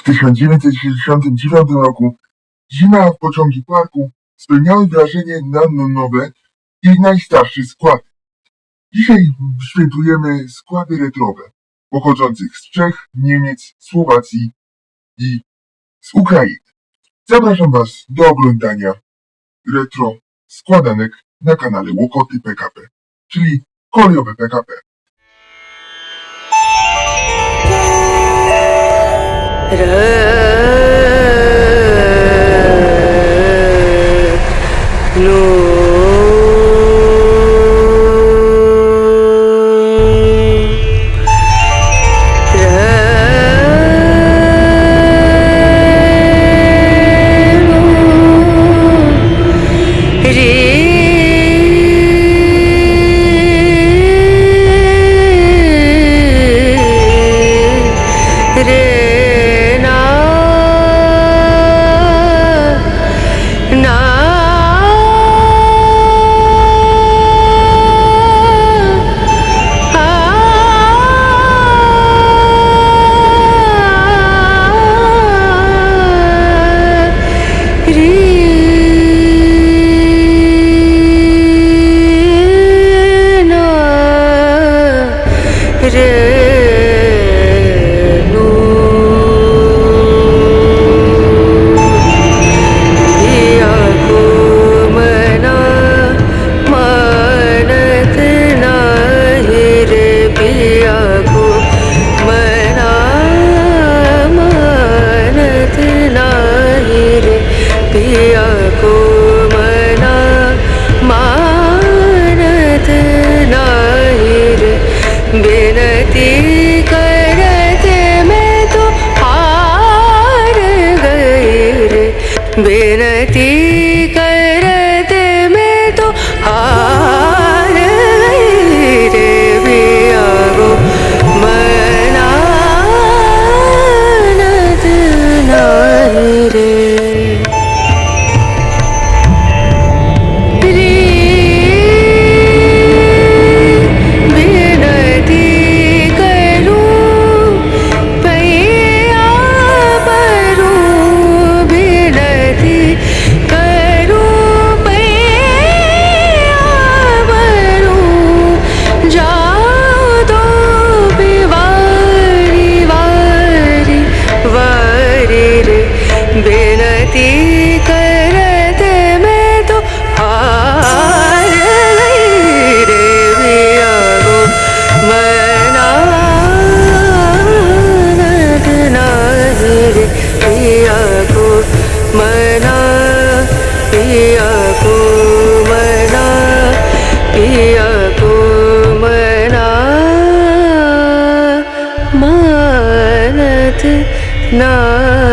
W 1969 roku zima w pociągi parku spełniały wrażenie nanonowe i najstarszy skład. Dzisiaj świętujemy składy retrowe, pochodzących z Czech, Niemiec, Słowacji i z Ukrainy. Zapraszam Was do oglądania retro składanek na kanale Łokoty PKP, czyli kolejowe PKP. Rö. it is. না